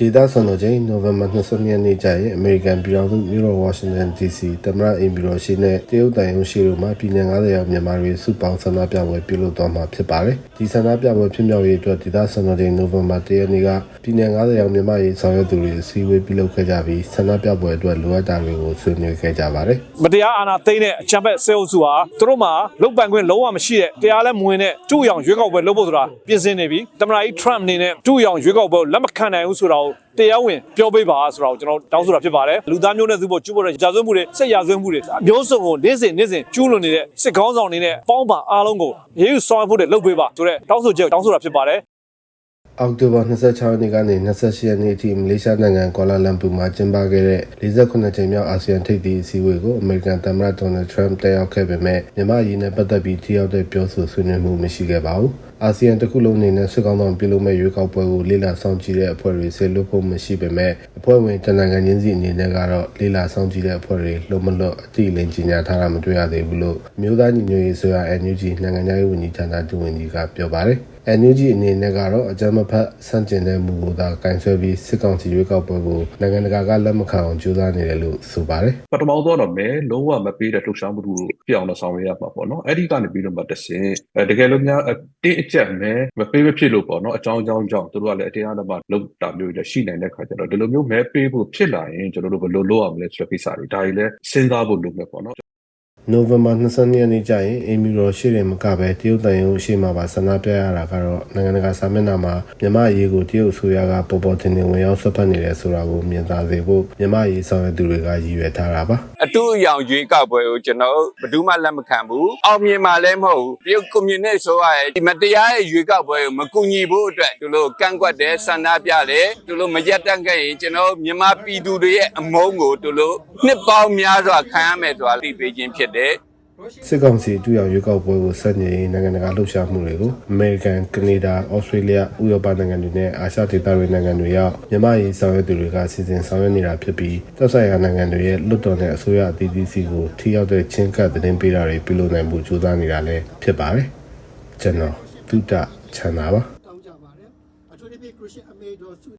ဒေသစံတော်ချိန်နိုဝင်ဘာ22ရက်နေ့ကျရင်အမေရိကန်ပြည်ထောင်စုမြို့တော်ဝါရှင်တန် DC သမ္မတအိမ်ပြည်တော်ရှိနဲ့တရုတ်တိုင်ရုံးရှိတို့မှာပြည်내90ရောက်မြန်မာတွေစုပေါင်းဆန္ဒပြပွဲပြုလုပ်သွားမှာဖြစ်ပါတယ်။ဒီဆန္ဒပြပွဲဖြစ်မြောက်ရေးအတွက်ဒေသစံတော်ချိန်နိုဝင်ဘာ1ရက်နေ့ကပြည်내90ရောက်မြန်မာရေးဆောင်ရွက်သူတွေအစည်းအဝေးပြုလုပ်ခဲ့ကြပြီးဆန္ဒပြပွဲအတွက်လိုအပ်တာတွေကိုဆွေးနွေးခဲ့ကြပါတယ်။မတရားအာဏာသိမ်းတဲ့အချမ်းဘက်ဆဲအုပ်စုဟာသူတို့မှာလုတ်ပိုင်ခွင့်လုံးဝမရှိတဲ့တရားလည်းမဝင်တဲ့တူအောင်ရွေးကောက်ပွဲလုပ်ဖို့ဆိုတာပြင်ဆင်နေပြီတမန်ကြီး Trump အနေနဲ့တူအောင်ရွေးကောက်ပွဲကိုလက်မခံနိုင်ဘူးဆိုတာကိုတရားဝင်ပြောပေးပါဆိုတာကိုကျွန်တော်တောင်းဆိုတာဖြစ်ပါတယ်လူသားမျိုးနဲ့သူ့ပေါ်ကျူးပေါ်တဲ့ကြာဆွေးမှုတွေဆက်ရာဆွေးမှုတွေအမျိုးစုံကိုနေ့စဉ်နေ့စဉ်ကျူးလွန်နေတဲ့စစ်ကောင်းဆောင်တွေနဲ့ပေါင်းပါအားလုံးကိုရေးယူဆောင်ရွက်ဖို့တွေလုပ်ပေးပါဆိုတဲ့တောင်းဆိုချက်ကိုတောင်းဆိုတာဖြစ်ပါတယ်အောက်တိုဘာ26ရက်နေ့ကနေ28ရက်နေ့အထိမလေးရှားနိုင်ငံကွာလာလမ်ပူမှာကျင်းပခဲ့တဲ့48ကြိမ်မြောက်အာဆီယံထိပ်သီးအစည်းအဝေးကိုအမေရိကန်သမ္မတဒေါ်နယ်ထရမ့်တက်ရောက်ခဲ့ပေမဲ့မြန်မာအရေးနဲ့ပတ်သက်ပြီးထိရောက်တဲ့ပြောဆိုဆွေးနွေးမှုမရှိခဲ့ပါဘူး။ အာဆီယံတစ်ခုလုံးအနေနဲ့စစ်ကောင်ဆောင်ပြုလုပ်မဲ့ရွေးကောက်ပွဲကိုလေ့လာဆောင်ကြည့်တဲ့အဖွဲ့တွေဆေလွတ်ဖို့မရှိပေမဲ့အဖွဲ့ဝင်တနင်္ဂနွေချင်းစီအနေနဲ့ကတော့လေ့လာဆောင်ကြည့်တဲ့အဖွဲ့တွေလုံးမလွတ်အတိအလင်းကြီးညာထားတာမတွေ့ရသေးဘူးလို့အမျိုးသားညီညွတ်ရေးဆိုရ NUG နိုင်ငံခြားရေးဝန်ကြီးဌာနဒုဝန်ကြီးကပြောပါတယ်။ NUG အနေနဲ့ကတော့အကြမ်းမဖက်ဆန့်ကျင်တဲ့မူကိုသာကင်ဆယ်ပြီးစစ်ကောင်စီရွေးကောက်ပွဲကိုနိုင်ငံတကာကလက်မခံအောင်ကြိုးစားနေတယ်လို့ဆိုပါတယ်ပထမဆုံးတော့မယ်လုံးဝမပေးတဲ့လှုပ်ရှားမှုတွေကိုပြအောင်တော့ဆောင်ရွက်ရမှာပေါ့နော်အဲ့ဒီကနေပြီးတော့မှတစ်ဆင့်အဲတကယ်လို့များအတင်းအကျပ်မဲမပေးမဖြစ်လို့ပေါ့နော်အကြောင်းအကြောင်းကြောင့်တို့ကလည်းအတင်းအဓမ္မလုပ်တာမျိုးတွေလည်းရှိနိုင်တဲ့ခါကျတော့ဒီလိုမျိုးမဲပေးဖို့ဖြစ်လာရင်ကျွန်တော်တို့ဘယ်လိုလုပ်ရမလဲဆိုတဲ့ကိစ္စတွေဒါတွေလည်းစဉ်းစားဖို့လိုမယ်ပေါ့နော် နိုဝင်ဘာ22ရက်နေ့ကျရင်အင်မီရောရှိတယ်မကပဲတရုတ်တန်ရုံရှိမှပါဆန္ဒပြရတာကတော့နိုင်ငံတကာစာမျက်နှာမှာမြန်မာအရေးကိုတရုတ်အစိုးရကပေါ်ပေါ်တင်တင်ဝင်ရောက်ဆွတ်ဖက်နေတယ်ဆိုတာကိုမြင်သာစေဖို့မြန်မာအရေးဆောင်ရွက်သူတွေကရည်ရွယ်ထားတာပါအတူအယောင်ရွေးကောက်ပွဲကိုကျွန်တော်ဘယ်သူမှလက်မခံဘူးအောင်မြင်မှလည်းမဟုတ်ဘူးတရုတ်ကွန်မြူနစ်ဆိုရယ်ဒီမတရားရဲ့ရွေးကောက်ပွဲကိုမကူညီဖို့အတွက်သူတို့ကန့်ကွက်တယ်ဆန္ဒပြတယ်သူတို့မရက်တန့်ခဲ့ရင်ကျွန်တော်မြန်မာပြည်သူတွေရဲ့အမုန်းကိုသူတို့နှစ်ပေါင်းများစွာခံရမယ်ဆိုတာသိပေးခြင်းဖြစ်တယ်စစ်ကောင်စီတူရောက်ရွေးကောက်ပွဲကိုဆက်နေနိုင်ငံတကာလှုပ်ရှားမှုတွေကိုအမေရိကန်ကနေဒါဩစတြေးလျဥရောပနိုင်ငံတွေနဲ့အာရှဒေသတွေနိုင်ငံတွေရောက်မြန်မာရေးဆောင်ရွက်သူတွေကစီစဉ်ဆောင်ရွက်နေတာဖြစ်ပြီးသက်ဆိုင်ရာနိုင်ငံတွေရဲ့လွတ်တော်နဲ့အစိုးရအသီးသီးစီကိုထိရောက်တဲ့ချင်းကပ်သတင်းပေးတာတွေပြုလုပ်နိုင်မှုကြိုးစားနေတာလည်းဖြစ်ပါတယ်ကျွန်တော်တုဒ္ဒချန်တာပါတောင်းကြပါတယ်အထူးသဖြင့်ခရစ်ယာန်အမေတော်စု